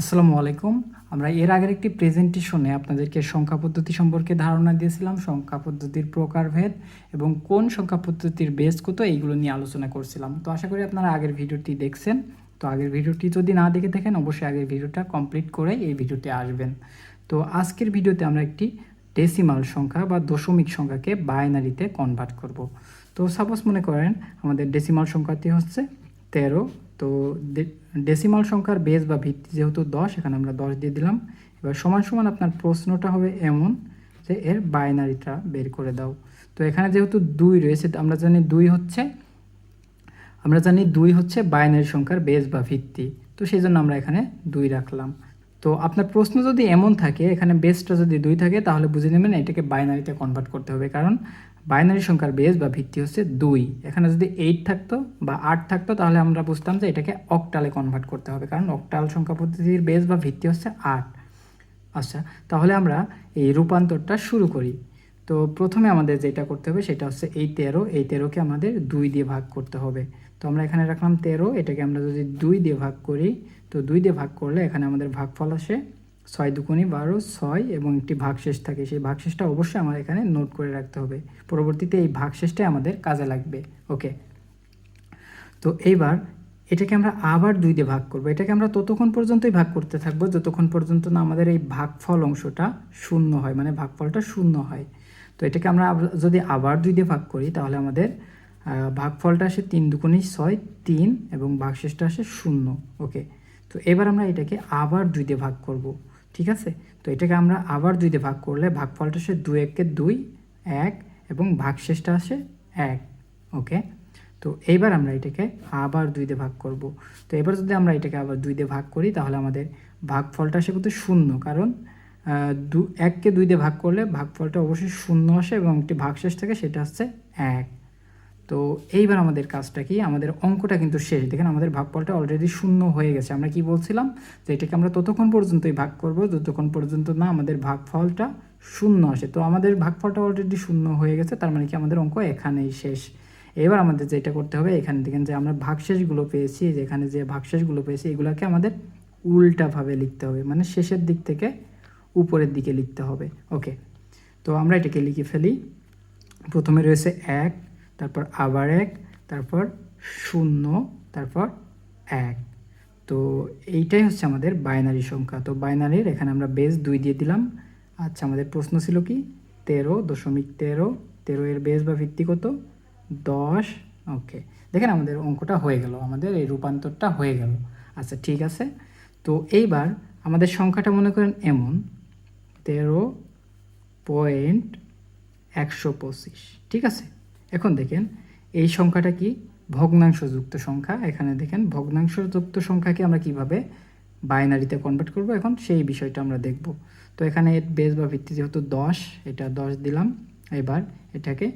আসসালামু আলাইকুম। আমরা এর আগের একটি প্রেজেন্টেশনে আপনাদেরকে সংখ্যা পদ্ধতি সম্পর্কে ধারণা দিয়েছিলাম, সংখ্যা পদ্ধতির প্রকারভেদ এবং কোন সংখ্যা পদ্ধতির বেস কত এইগুলো নিয়ে আলোচনা করছিলাম। তো আশা করি আপনারা আগের ভিডিওটি দেখছেন। তো আগের ভিডিওটি যদি না দেখে থাকেন, অবশ্যই আগের ভিডিওটা কমপ্লিট করে এই ভিডিওতে আসবেন। তো আজকের ভিডিওতে আমরা একটি ডেসিমাল সংখ্যা বা দশমিক সংখ্যাকে বাইনারিতে কনভার্ট করব। তো সাপোজ মনে করেন আমাদের ডেসিমাল সংখ্যাটি হচ্ছে তেরো তো ডেসিমাল সংখ্যার বেস বা ভিত্তি যেহেতু দশ, এখানে আমরা দশ দিয়ে দিলাম। এবার সমান সমান আপনার প্রশ্নটা হবে এমন যে এর বাইনারিটা বের করে দাও। তো এখানে যেহেতু দুই রয়েছে আমরা জানি দুই হচ্ছে, আমরা জানি দুই হচ্ছে বাইনারি সংখ্যার বেস বা ভিত্তি। তো সেই জন্য আমরা এখানে দুই রাখলাম। তো আপনার প্রশ্ন যদি এমন থাকে, এখানে বেসটা যদি দুই থাকে, তাহলে বুঝে নেবেন এটাকে বাইনারিতে কনভার্ট করতে হবে। কারণ বাইনারি সংখ্যার বেস বা ভিত্তি হচ্ছে দুই। এখানে যদি এইট থাকতো বা আট থাকতো, তাহলে আমরা বুঝতাম যে এটাকে অকটালে কনভার্ট করতে হবে, কারণ অকটাল সংখ্যা পদ্ধতির বেস বা ভিত্তি হচ্ছে আট। আচ্ছা তাহলে আমরা এই রূপান্তরটা শুরু করি। তো প্রথমে আমাদের যেটা করতে হবে, সেটা হচ্ছে এই তেরো। এই তেরোকে আমাদের দুই দিয়ে ভাগ করতে হবে। তো আমরা এখানে রাখলাম তেরো। এটাকে আমরা যদি দুই দিয়ে ভাগ করি, তো দুই দিয়ে ভাগ করলে এখানে আমাদের ভাগফল আসে ছয় দুকুনি বারো, ছয় এবং একটি ভাগশেষ থাকে। সেই ভাগশেষটা অবশ্যই আমাদের এখানে নোট করে রাখতে হবে। পরবর্তীতে এই ভাগশেষটাই আমাদের কাজে লাগবে। ওকে তো এইবার এটাকে আমরা আবার দুই দিয়ে ভাগ করব। এটাকে আমরা ততক্ষণ পর্যন্তই ভাগ করতে থাকব, যতক্ষণ পর্যন্ত না আমাদের এই ভাগফল অংশটা শূন্য হয় মানে ভাগফলটা শূন্য হয়। তো এটাকে আমরা যদি আবার দুই দিয়ে ভাগ করি, তাহলে আমাদের ভাগফলটা আসে তিন দুগুণি ছয়, তিন এবং ভাগশেষটা আসে শূন্য। ওকে তো এবার আমরা এটাকে আবার দুই দিয়ে ভাগ করব। ঠিক আছে? তো এটাকে আমরা আবার দুই দিয়ে ভাগ করলে ভাগফলটা আসে দুই একে দুই, এক, এবং ভাগশেষটা আসে এক, ওকে? তো এইবার আমরা এটাকে আবার দুই দিয়ে ভাগ করব। তো এবার যদি আমরা এটাকে আবার দুই দিয়ে ভাগ করি, তাহলে আমাদের ভাগফলটা আসে কিন্তু শূন্য, কারণ দু, এককে দুইতে ভাগ করলে ভাগফলটা অবশ্যই শূন্য আসে এবং একটি ভাগশেষ থাকে সেটা হচ্ছে এক। তো এইবার আমাদের কাজটা কি? আমাদের অঙ্কটা কিন্তু শেষ। দেখেন আমাদের ভাগফলটা অলরেডি শূন্য হয়ে গেছে। আমরা কি বলছিলাম? যে এটাকে আমরা ততক্ষণ পর্যন্তই ভাগ করব। যতক্ষণ পর্যন্ত না আমাদের ভাগফলটা শূন্য আসে। তো আমাদের ভাগফলটা অলরেডি শূন্য হয়ে গেছে। তার মানে কি আমাদের অঙ্ক এখানেই শেষ। এবার আমাদের যেটা করতে হবে, এখানে দেখেন যে আমরা ভাগশেষগুলো পেয়েছি যেখানে যে ভাগশেষগুলো পেয়েছি, এগুলোকে আমাদের উল্টাভাবে লিখতে হবে। মানে শেষের দিক থেকে উপরের দিকে লিখতে হবে। ওকে। তো আমরা এটাকে লিখে ফেলি। প্রথমে রয়েছে এক তারপর আবার এক, তারপর শূন্য, তারপর এক। তো এইটাই হচ্ছে আমাদের বাইনারি সংখ্যা। তো বাইনারির এখানে আমরা বেস দুই দিয়ে দিলাম। আচ্ছা আমাদের প্রশ্ন ছিল কি? তেরো দশমিক তেরো তেরো এর বেস বা ভিত্তি কত? দশ। ওকে, দেখেন আমাদের অঙ্কটা হয়ে গেল। আমাদের এই রূপান্তরটা হয়ে গেল। আচ্ছা ঠিক আছে। তো এইবার আমাদের সংখ্যাটা মনে করেন এমন। তেরো পয়েন্ট একশো পঁচিশ। ঠিক আছে? এখন দেখেন, এই সংখ্যাটা কি? ভগ্নাংশযুক্ত সংখ্যা। এখানে দেখেন ভগ্নাংশযুক্ত সংখ্যাকে আমরা কীভাবে বাইনারিতে কনভার্ট করব? এখন সেই বিষয়টা আমরা দেখব। তো এখানে বেস বা ভিত্তি যেহেতু দশ, এটা দশ দিলাম। এবার এটাকে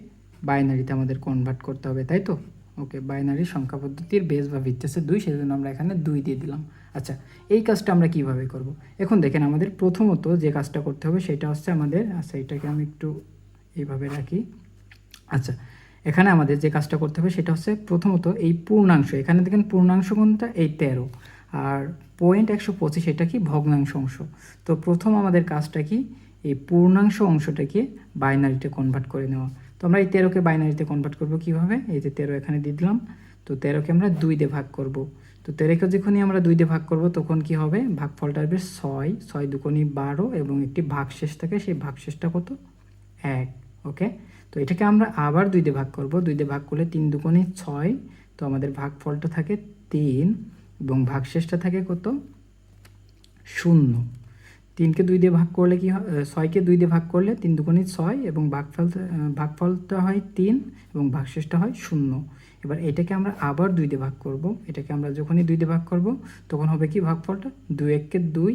বাইনারিতে আমাদের কনভার্ট করতে হবে, তাই তো? ওকে, বাইনারি সংখ্যা পদ্ধতির বেস বা ভিত্তি আছে দুই সেই জন্য আমরা এখানে দুই দিয়ে দিলাম। আচ্ছা এই কাজটা আমরা কীভাবে করব? এখন দেখেন, আমাদের প্রথমত যে কাজটা করতে হবে সেটা হচ্ছে আমাদের আচ্ছা এটাকে আমি একটু এইভাবে রাখি। আচ্ছা এখানে আমাদের যে কাজটা করতে হবে সেটা হচ্ছে প্রথমত এই পূর্ণাংশ। এখানে দেখেন পূর্ণাংশ কোনটা? এই তেরো। আর পয়েন্ট একশো পঁচিশ, এটা কি? ভগ্নাংশ অংশ। তো প্রথম আমাদের কাজটা কি? এই পূর্ণাংশ অংশটাকে বাইনারিতে কনভার্ট করে নেওয়া। তো আমরা এই তেরোকে বাইনারিতে কনভার্ট করব কীভাবে? এই যে তেরো এখানে দিয়ে দিলাম। তো তেরোকে আমরা দুই দিয়ে ভাগ করব। তো তেরোকে যখনই আমরা দুই দিয়ে ভাগ করব, তখন কি হবে? ভাগফলটা আসবে ছয়। ছয় দুকোনি বারো এবং একটি ভাগশেষ থাকে। সেই ভাগশেষটা কত? এক। ওকে? তো এটাকে আমরা আবার দুই দিয়ে ভাগ করব। দুই দিয়ে ভাগ করলে তিন দুগুণে ছয়, তো আমাদের ভাগফলটা থাকে তিন এবং ভাগশেষটা থাকে কত? শূন্য। তিনকে দুই দিয়ে ভাগ করলে কি হয়? ছয়কে দুই দিয়ে ভাগ করলে তিন দুগুণে ছয় এবং ভাগফল ভাগফলটা হয় তিন এবং ভাগশেষটা হয় শূন্য। এবার এটাকে আমরা আবার দুই দিয়ে ভাগ করব। এটাকে আমরা যখনই দুই দিয়ে ভাগ করব, তখন হবে কি ভাগফলটা? দুই এককে দুই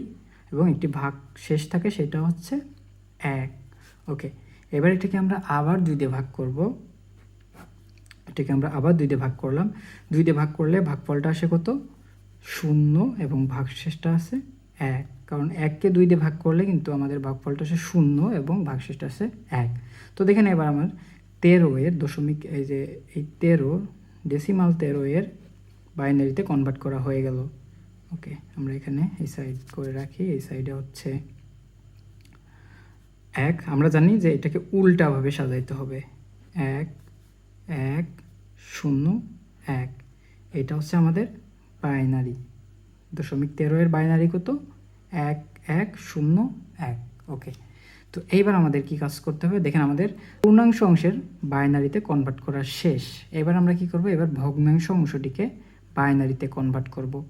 এবং একটি ভাগ শেষ থাকে, সেটা হচ্ছে এক। ওকে এবার এটাকে আমরা আবার দুই দিয়ে ভাগ করব। এটাকে আমরা আবার দুই দিয়ে ভাগ করলাম। দুই দিয়ে ভাগ করলে ভাগফলটা আসে কত? শূন্য এবং ভাগশেষটা আছে এক। কারণ এককে দুই দিয়ে ভাগ করলে কিন্তু আমাদের ভাগফলটা আসে শূন্য এবং ভাগশেষটা আসে এক। তো দেখেন এবার আমার তেরো এর দশমিক, এই যে এই তেরো ডেসিমাল তেরো এর বাইনারিতে কনভার্ট করা হয়ে গেল। ওকে আমরা এখানে এই সাইড করে রাখি। এই সাইডে হচ্ছে এক, আমরা জানি যে এটাকে উল্টাভাবে সাজাইতে হবে। এক এক, শূন্য, এক। এটা হচ্ছে আমাদের বাইনারি দশমিক তেরো এর বাইনারি কত? এক এক, শূন্য, এক। ওকে তো এইবার আমাদের কি কাজ করতে হবে? দেখেন আমাদের পূর্ণাংশ অংশের বাইনারিতে কনভার্ট করা শেষ। এবার আমরা কি করব? এবার ভগ্নাংশ অংশটিকে বাইনারিতে কনভার্ট করব।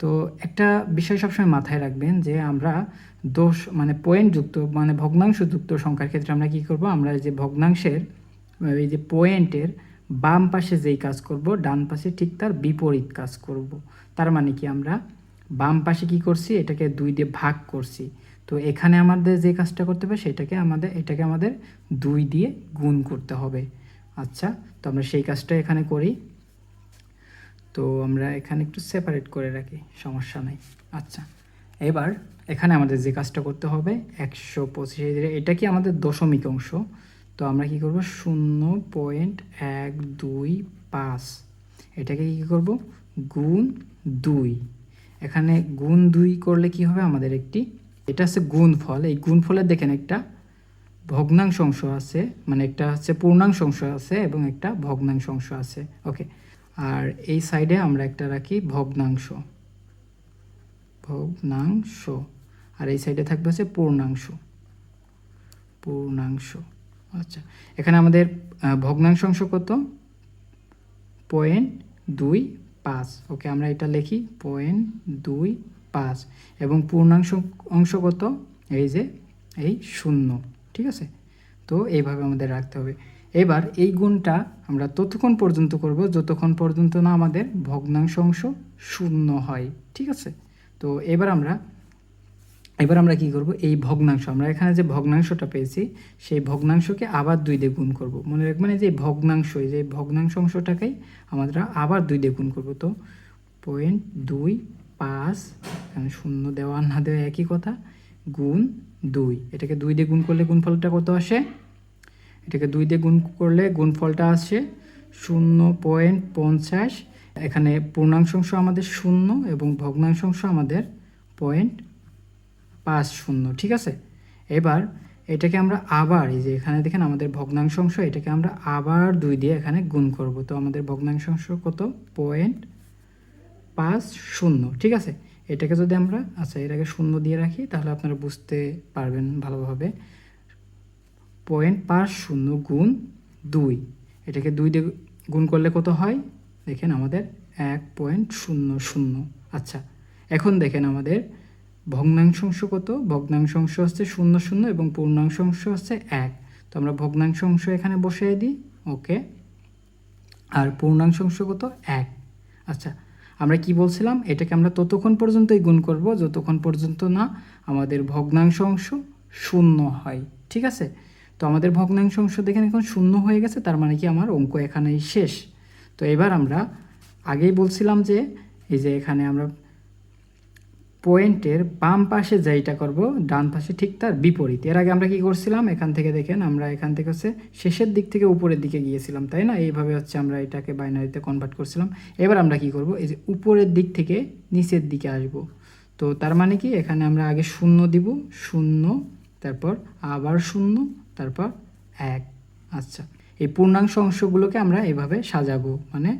তো একটা বিষয় সবসময় মাথায় রাখবেন যে আমরা দোষ মানে পয়েন্ট যুক্ত মানে ভগ্নাংশ যুক্ত সংখ্যার ক্ষেত্রে আমরা কি করব? আমরা যে ভগ্নাংশের এই যে পয়েন্টের বাম পাশে যেই কাজ করব, ডান পাশে ঠিক তার বিপরীত কাজ করব। তার মানে কি আমরা বাম পাশে কি করছি? এটাকে দুই দিয়ে ভাগ করছি। তো এখানে আমাদের যে কাজটা করতে হবে, সেটাকে আমাদের, এটাকে আমাদের দুই দিয়ে গুণ করতে হবে। আচ্ছা তো আমরা সেই কাজটা এখানে করি। তো আমরা এখানে একটু সেপারেট করে রাখি, সমস্যা নাই। আচ্ছা এবার এখানে আমাদের যে কাজটা করতে হবে, একশো পঁচিশ এটা কি আমাদের দশমিক অংশ? তো আমরা কি করব? শূন্য পয়েন্ট এক দুই পাঁচ। এটাকে কি করব? গুণ দুই। এখানে গুণ দুই করলে কি হবে? আমাদের একটি এটা হচ্ছে গুণফল। এই গুণফলের দেখেন একটা ভগ্নাংশ অংশ আছে মানে একটা হচ্ছে পূর্ণাংশ অংশ আছে এবং একটা ভগ্নাংশ অংশ আছে। ওকে আর এই সাইডে আমরা একটা রাখি ভগ্নাংশ। ভগ্নাংশ। আর এই সাইডে থাকবে হচ্ছে পূর্ণাংশ। পূর্ণাংশ। আচ্ছা এখানে আমাদের ভগ্নাংশ অংশ কত? পয়েন্ট দুই পাঁচ। ওকে, আমরা এটা লিখি, পয়েন্ট দুই পাঁচ। এবং পূর্ণাংশ অংশ কত? এই যে, এই শূন্য। ঠিক আছে? তো এইভাবে আমাদের রাখতে হবে। এবার এই গুণটা আমরা ততক্ষণ পর্যন্ত করব যতক্ষণ পর্যন্ত না আমাদের ভগ্নাংশ অংশ শূন্য হয়। ঠিক আছে? তো এবার আমরা এবার আমরা কি করব? এই ভগ্নাংশ, আমরা এখানে যে ভগ্নাংশটা পেয়েছি, সেই ভগ্নাংশকে আবার দুই দিয়ে গুণ করব। মনে রাখবেন এই যে ভগ্নাংশ, এই যে ভগ্নাংশ অংশটাকেই আমরা আবার দুই দিয়ে গুণ করব। তো পয়েন্ট দুই পাঁচ, এখানে শূন্য দেওয়া না দেওয়া একই কথা, গুণ দুই। এটাকে দুই দিয়ে গুণ করলে গুণফলটা কত আসে? এটাকে দুই দিয়ে গুণ করলে গুণফলটা আসে শূন্য পয়েন্ট পঞ্চাশ। এখানে পূর্ণাংশ অংশ আমাদের শূন্য এবং ভগ্নাংশ অংশ আমাদের পয়েন্ট পাঁচ শূন্য, ঠিক আছে? এবার এটাকে আমরা আবার, এই যে এখানে দেখেন আমাদের ভগ্নাংশ অংশ, এটাকে আমরা আবার দুই দিয়ে এখানে গুণ করব। তো আমাদের ভগ্নাংশ অংশ কত? পয়েন্ট পাঁচ শূন্য, ঠিক আছে? এটাকে যদি আমরা আচ্ছা এটাকে শূন্য দিয়ে রাখি, তাহলে আপনারা বুঝতে পারবেন ভালোভাবে। পয়েন্ট পাঁচ শূন্য গুণ দুই। এটাকে দুই দিয়ে গুণ করলে কত হয়? দেখেন আমাদের এক পয়েন্ট শূন্য শূন্য। আচ্ছা এখন দেখেন আমাদের ভগ্নাংশ অংশ কত? ভগ্নাংশ অংশ হচ্ছে শূন্য শূন্য এবং পূর্ণাংশ অংশ হচ্ছে এক। তো আমরা ভগ্নাংশ অংশ এখানে বসিয়ে দিই। ওকে। আর পূর্ণাংশ অংশ কত? এক। আচ্ছা আমরা কি বলছিলাম? এটাকে আমরা ততক্ষণ পর্যন্তই গুণ করব, যতক্ষণ পর্যন্ত না আমাদের ভগ্নাংশ অংশ শূন্য হয়। ঠিক আছে? তো আমাদের ভগ্নাংশ অংশ দেখেন এখন শূন্য হয়ে গেছে, তার মানে কি আমার অঙ্ক এখানেই শেষ। তো এবার আমরা আগেই বলছিলাম যে, এই যে এখানে আমরা পয়েন্টের বাম পাশে যেইটা করব, ডান পাশে ঠিক তার বিপরীত। এর আগে আমরা কি করছিলাম? এখান থেকে দেখেন, আমরা এখান থেকে হচ্ছে শেষের দিক থেকে উপরের দিকে গিয়েছিলাম, তাই না? এইভাবে হচ্ছে আমরা এটাকে বাইনারিতে কনভার্ট করছিলাম। এবার আমরা কি করব? এই যে উপরের দিক থেকে নিচের দিকে আসব। তো তার মানে কি? এখানে আমরা আগে শূন্য দিব, শূন্য, তারপর আবার শূন্য তারপর এক। আচ্ছা এই পূর্ণাংশ অংশগুলোকে আমরা এভাবে সাজাবো মানে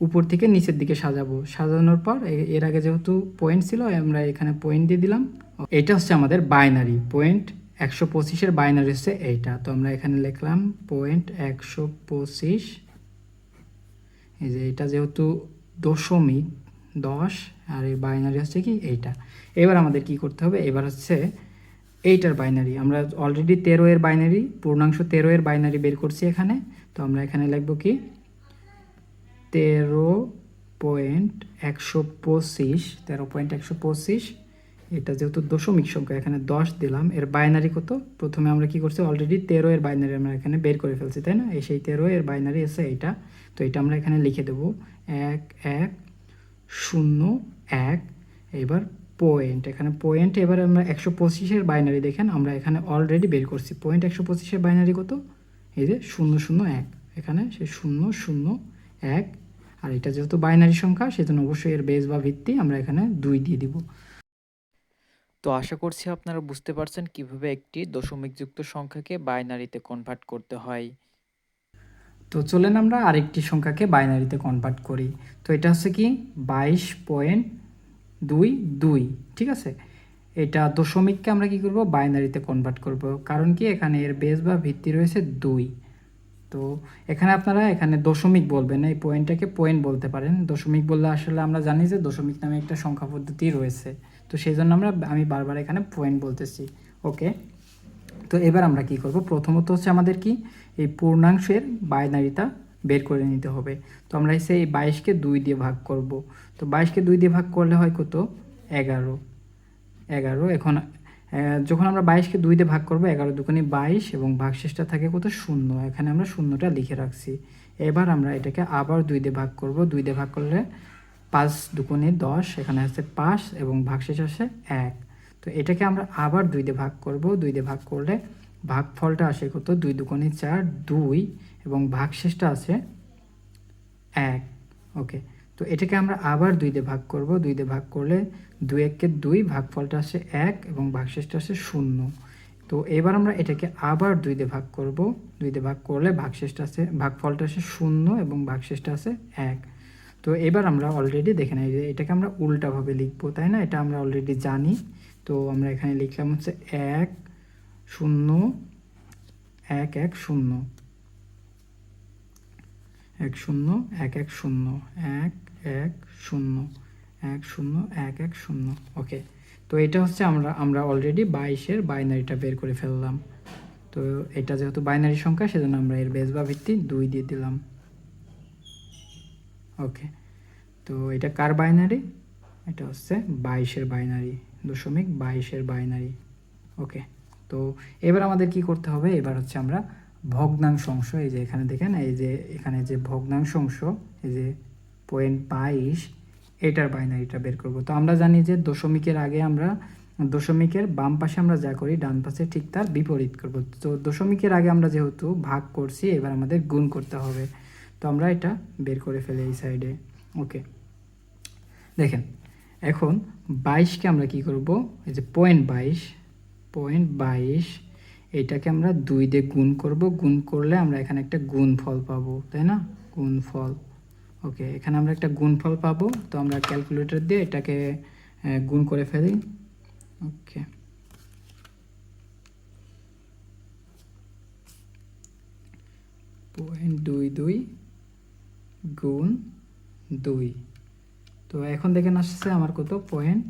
উপর থেকে নিচের দিকে সাজাবো। সাজানোর পর এর আগে যেহেতু পয়েন্ট ছিল, আমরা এখানে পয়েন্ট দিয়ে দিলাম। এটা হচ্ছে আমাদের বাইনারি পয়েন্ট একশো পঁচিশের বাইনারি হচ্ছে এইটা। তো আমরা এখানে লিখলাম পয়েন্ট একশো পঁচিশ। এই যে এটা যেহেতু দশমিক দশ, আর এই বাইনারি হচ্ছে কি এইটা। এবার আমাদের কি করতে হবে? এবার হচ্ছে এইটার বাইনারি আমরা অলরেডি তেরো এর বাইনারি পূর্ণাংশ তেরো এর বাইনারি বের করছি এখানে। তো আমরা এখানে লিখব কি? তেরো পয়েন্ট একশো পঁচিশ, তেরো পয়েন্ট একশো পঁচিশ। এটা যেহেতু দশমিক সংখ্যা, এখানে দশ দিলাম। এর বাইনারি কত? প্রথমে আমরা কি করছি? অলরেডি তেরো এর বাইনারি আমরা এখানে বের করে ফেলছি, তাই না? এই সেই তেরো এর বাইনারি এসে এইটা। তো এটা আমরা এখানে লিখে দেবো। এক এক, শূন্য, এক। এবার পয়েন্ট এখানে পয়েন্ট এবার আমরা একশো পঁচিশের বাইনারি দেখেন আমরা এখানে অলরেডি বের করছি। পয়েন্ট একশো পঁচিশের বাইনারি কত? এই যে শূন্য শূন্য এক। এখানে সে শূন্য শূন্য এক। আর এটা যেহেতু বাইনারি সংখ্যা সেজন্য অবশ্যই এর বেস বা ভিত্তি আমরা এখানে দুই দিয়ে দিব। তো আশা করছি আপনারা বুঝতে পারছেন কীভাবে একটি দশমিকযুক্ত সংখ্যাকে বাইনারিতে কনভার্ট করতে হয়। তো চলেন আমরা আরেকটি সংখ্যাকে বাইনারিতে কনভার্ট করি। তো এটা হচ্ছে কি? বাইশ পয়েন্ট দুই দুই, ঠিক আছে? এটা দশমিককে আমরা কি করব? বাইনারিতে কনভার্ট করব। কারণ কি? এখানে এর বেস বা ভিত্তি রয়েছে দুই। তো এখানে আপনারা এখানে দশমিক বলবেন। এই পয়েন্টটাকে পয়েন্ট বলতে পারেন। দশমিক বললে আসলে আমরা জানি যে দশমিক নামে একটা সংখ্যা পদ্ধতি রয়েছে। তো সেই জন্য আমরা আমি বারবার এখানে পয়েন্ট বলতেছি। ওকে তো এবার আমরা কি করব? প্রথমত হচ্ছে আমাদের কি? এই পূর্ণাংশের বাইনারিটা বের করে নিতে হবে। তো আমরা এসে এই বাইশকে দুই দিয়ে ভাগ করব। তো বাইশকে দুই দিয়ে ভাগ করলে হয় কত? এগারো। এগারো। এখন যখন আমরা বাইশকে দুই দিয়ে ভাগ করব, এগারো দুখানি বাইশ এবং ভাগশেষটা থাকে কত? শূন্য। এখানে আমরা শূন্যটা লিখে রাখছি। এবার আমরা এটাকে আবার দুই দিয়ে ভাগ করব। দুই দিয়ে ভাগ করলে পাঁচ দুগুণে দশ, এখানে আছে পাঁচ এবং ভাগশেষ আসে এক। তো এটাকে আমরা আবার দুই দিয়ে ভাগ করব। দুই দিয়ে ভাগ করলে ভাগফলটা আসে কত? দুই দুগুণে চার, দুই, এবং ভাগশেষটা আছে এক। ওকে, তো এটাকে আমরা আবার দুই দিয়ে ভাগ করব। দুই দিয়ে ভাগ করলে দুই এককে দুই, ভাগফলটা আসে এক এবং ভাগশেষটা আসে শূন্য। তো এবার আমরা এটাকে আবার দুই দিয়ে ভাগ করব। দুই দিয়ে ভাগ করলে ভাগশেষটা আছে ভাগফলটা আসে শূন্য এবং ভাগশেষটা আছে এক। তো এবার আমরা অলরেডি দেখে নেই যে এটাকে আমরা উল্টাভাবে লিখব, তাই না? এটা আমরা অলরেডি জানি। তো আমরা এখানে লিখলাম হচ্ছে এক শূন্য, এক এক, শূন্য। এক শূন্য, এক এক, শূন্য। এক এক, শূন্য। এক শূন্য, এক এক, শূন্য। ওকে তো এটা হচ্ছে আমরা আমরা অলরেডি বাইশের বাইনারিটা বের করে ফেললাম। তো এটা যেহেতু বাইনারি সংখ্যা, সেজন্য আমরা এর বেস বা ভিত্তি দুই দিয়ে দিলাম। ওকে তো এটা কার বাইনারি এটা হচ্ছে বাইশের বাইনারি দশমিক বাইশের বাইনারি ওকে তো এবার আমাদের কি করতে হবে? এবার হচ্ছে আমরা ভগ্নাংশ অংশ, এই যে এখানে দেখেন, এই যে এখানে যে ভগ্নাংশ অংশ, এই যে পয়েন্ট বাইশ, এটার বাইনারিটা বের করব। তো আমরা জানি যে দশমিকের আগে আমরা, দশমিকের বাম পাশে আমরা যা করি, ডান পাশে ঠিক তার বিপরীত করব। তো দশমিকের আগে আমরা যেহেতু ভাগ করছি, এবার আমাদের গুণ করতে হবে। তো আমরা এটা বের করে ফেলি এই সাইডে ওকে দেখেন, এখন বাইশকে আমরা কি করব? এই যে পয়েন্ট বাইশ পয়েন্ট বাইশ, এটাকে আমরা দুই দিয়ে গুণ করব। গুণ করলে আমরা এখানে একটা গুণ ফল পাবো, তাই না? গুণ ফল ওকে, এখানে আমরা একটা গুণ ফল পাবো, তো আমরা ক্যালকুলেটর দিয়ে এটাকে গুণ করে ফেলি। ওকে। পয়েন্ট দুই দুই গুণ দুই। তো এখন দেখেন আসছে আমার কত? পয়েন্ট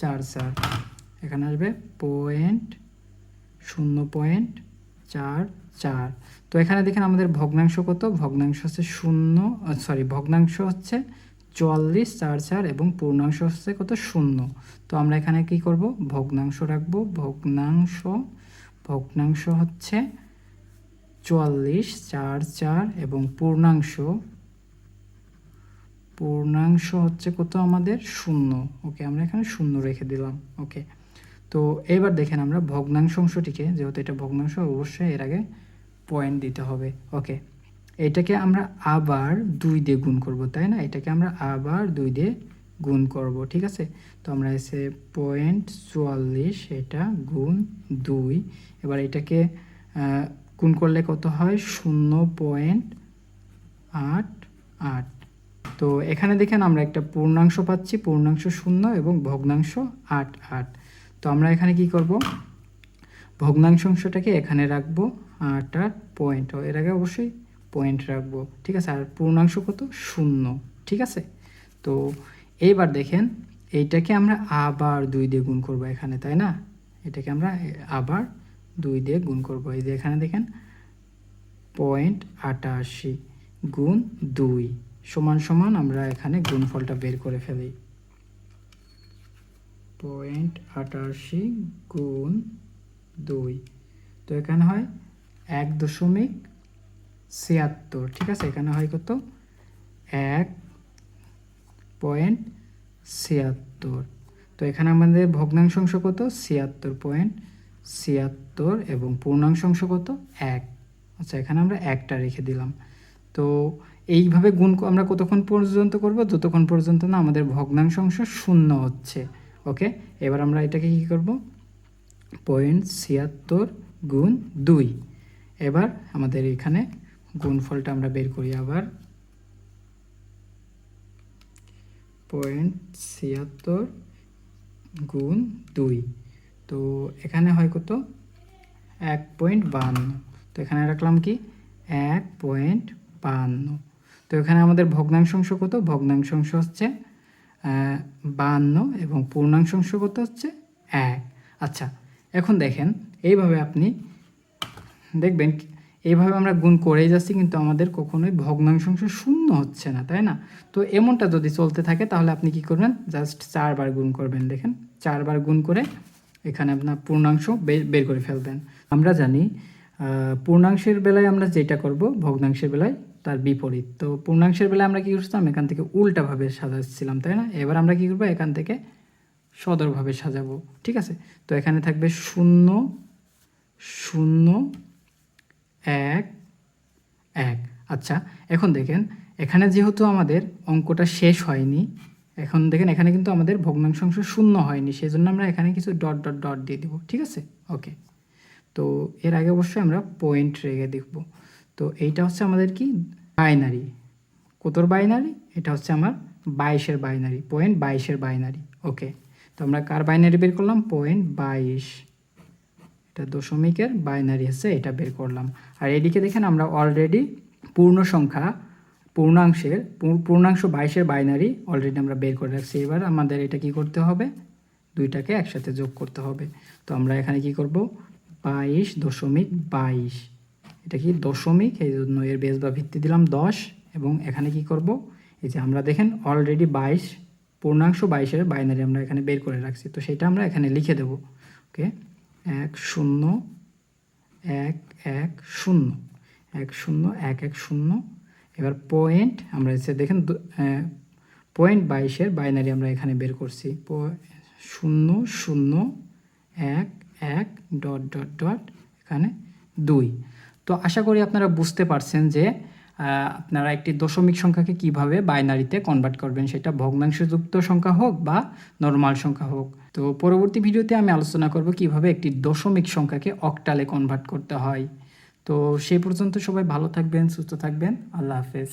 চার চার। এখানে আসবে পয়েন্ট শূন্য পয়েন্ট চার চার। তো এখানে দেখেন আমাদের ভগ্নাংশ কত? ভগ্নাংশ হচ্ছে শূন্য সরি ভগ্নাংশ হচ্ছে চুয়াল্লিশ, চার চার এবং পূর্ণাংশ হচ্ছে কত? শূন্য। তো আমরা এখানে কি করব? ভগ্নাংশ রাখব। ভগ্নাংশ ভগ্নাংশ হচ্ছে চুয়াল্লিশ, চার চার এবং পূর্ণাংশ। পূর্ণাংশ হচ্ছে কত আমাদের? শূন্য। ওকে, আমরা এখানে শূন্য রেখে দিলাম। ওকে। তো এবার দেখেন আমরা ভগ্নাংশ অংশটিকে, যেহেতু এটা ভগ্নাংশ, অবশ্যই এর আগে পয়েন্ট দিতে হবে। ওকে এটাকে আমরা আবার দুই দিয়ে গুণ করব, তাই না? এটাকে আমরা আবার দুই দিয়ে গুণ করব, ঠিক আছে? তো আমরা এসে পয়েন্ট চুয়াল্লিশ, এটা গুণ দুই। এবার এটাকে গুণ করলে কত হয়? শূন্য পয়েন্ট আট আট। তো এখানে দেখেন আমরা একটা পূর্ণাংশ পাচ্ছি, পূর্ণাংশ শূন্য এবং ভগ্নাংশ আট আট। তো আমরা এখানে কি করব? ভগ্নাংশ অংশটাকে এখানে রাখব আট আট পয়েন্ট এর আগে অবশ্যই পয়েন্ট রাখব, ঠিক আছে? আর পূর্ণাংশ কত? শূন্য, ঠিক আছে? তো এইবার দেখেন, এইটাকে আমরা আবার দুই দিয়ে গুণ করব এখানে, তাই না? এটাকে আমরা আবার দুই দিয়ে গুণ করব। এই যে এখানে দেখেন পয়েন্ট আটাশি গুণ দুই, সমান সমান আমরা এখানে গুণফলটা বের করে ফেলি। পয়েন্ট আটাশি গুণ দুই। তো এখানে হয় এক দশমিক ছিয়াত্তর, ঠিক আছে? এখানে হয় কত? এক পয়েন্ট ছিয়াত্তর। তো এখানে আমাদের ভগ্নাংশ অংশ কত? ছিয়াত্তর পয়েন্ট ছিয়াত্তর এবং পূর্ণাংশ অংশ কত? এক। আচ্ছা এখানে আমরা একটা রেখে দিলাম। তো এইভাবে গুণ আমরা কতক্ষণ পর্যন্ত করব? যতক্ষণ পর্যন্ত না আমাদের ভগ্নাংশ অংশ শূন্য হচ্ছে। ওকে? এবার আমরা এটাকে কী করব? পয়েন্ট ছিয়াত্তর গুণ দুই। এবার আমাদের এখানে গুণফলটা আমরা বের করি আবার। পয়েন্ট ছিয়াত্তর গুণ দুই। তো এখানে হয় কত? এক পয়েন্ট বাহান্ন তো এখানে রাখলাম কি? এক পয়েন্ট বাহান্ন তো এখানে আমাদের ভগ্নাংশ অংশ কত? ভগ্নাংশ অংশ হচ্ছে বাহান্ন এবং পূর্ণাংশ অংশ কত হচ্ছে? এক। আচ্ছা এখন দেখেন, এইভাবে আপনি দেখবেন, এইভাবে আমরা গুণ করেই যাচ্ছি, কিন্তু আমাদের কখনোই ভগ্নাংশ অংশ শূন্য হচ্ছে না, তাই না? তো এমনটা যদি চলতে থাকে, তাহলে আপনি কি করবেন? জাস্ট চারবার গুণ করবেন, দেখেন। চারবার গুণ করে এখানে আপনার পূর্ণাংশ বের করে ফেলবেন। আমরা জানি পূর্ণাংশের বেলায় আমরা যেটা করব, ভগ্নাংশের বেলায় তার বিপরীত। তো পূর্ণাংশের বেলায় আমরা কি করছিলাম এখান থেকে উল্টাভাবে সাজাচ্ছিলাম, তাই না? এবার আমরা কী করব? এখান থেকে সদরভাবে সাজাবো, ঠিক আছে? তো এখানে থাকবে শূন্য শূন্য, এক এক। আচ্ছা এখন দেখেন, এখানে যেহেতু আমাদের অঙ্কটা শেষ হয়নি, এখন দেখেন, এখানে কিন্তু আমাদের ভগ্নাংশ শূন্য হয়নি সেই জন্য আমরা এখানে কিছু ডট ডট ডট দিয়ে দিব, ঠিক আছে? ওকে। তো এর আগে অবশ্যই আমরা পয়েন্ট রেখে দেখব। তো এইটা হচ্ছে আমাদের কি? বাইনারি কতর বাইনারি এটা হচ্ছে আমার বাইশের বাইনারি পয়েন্ট বাইশের বাইনারি ওকে তো আমরা কার বাইনারি বের করলাম? পয়েন্ট বাইশ। এটা দশমিকের বাইনারি আছে, এটা বের করলাম। আর এদিকে দেখেন আমরা অলরেডি পূর্ণ সংখ্যা, পূর্ণাংশের পূর্ণাংশ বাইশের বাইনারি অলরেডি আমরা বের করে রাখছি। এবার আমাদের এটা কি করতে হবে? দুইটাকে একসাথে যোগ করতে হবে। তো আমরা এখানে কি করব? বাইশ দশমিক বাইশ। এটা কি দশমিক? এই জন্য এর বেস বা ভিত্তি দিলাম দশ, এবং এখানে কি করব? এই যে আমরা দেখেন অলরেডি বাইশ, পূর্ণাংশ বাইশের বাইনারি আমরা এখানে বের করে রাখছি। তো সেটা আমরা এখানে লিখে দেব। ওকে? এক শূন্য, এক এক শূন্য। এক শূন্য, এক এক শূন্য। এবার পয়েন্ট আমরা এসে দেখেন পয়েন্ট বাইশের বাইনারি আমরা এখানে বের করছি। শূন্য শূন্য, এক এক ডট ডট ডট এখানে দুই। তো আশা করি আপনারা বুঝতে পারছেন যে আপনারা একটি দশমিক সংখ্যাকে কীভাবে বাইনারিতে কনভার্ট করবেন। সেটা ভগ্নাংশযুক্ত সংখ্যা হোক বা নর্মাল সংখ্যা হোক। তো পরবর্তী ভিডিওতে আমি আলোচনা করব কীভাবে একটি দশমিক সংখ্যাকে অকটালে কনভার্ট করতে হয়। তো সেই পর্যন্ত সবাই ভালো থাকবেন, সুস্থ থাকবেন। আল্লাহ হাফেজ।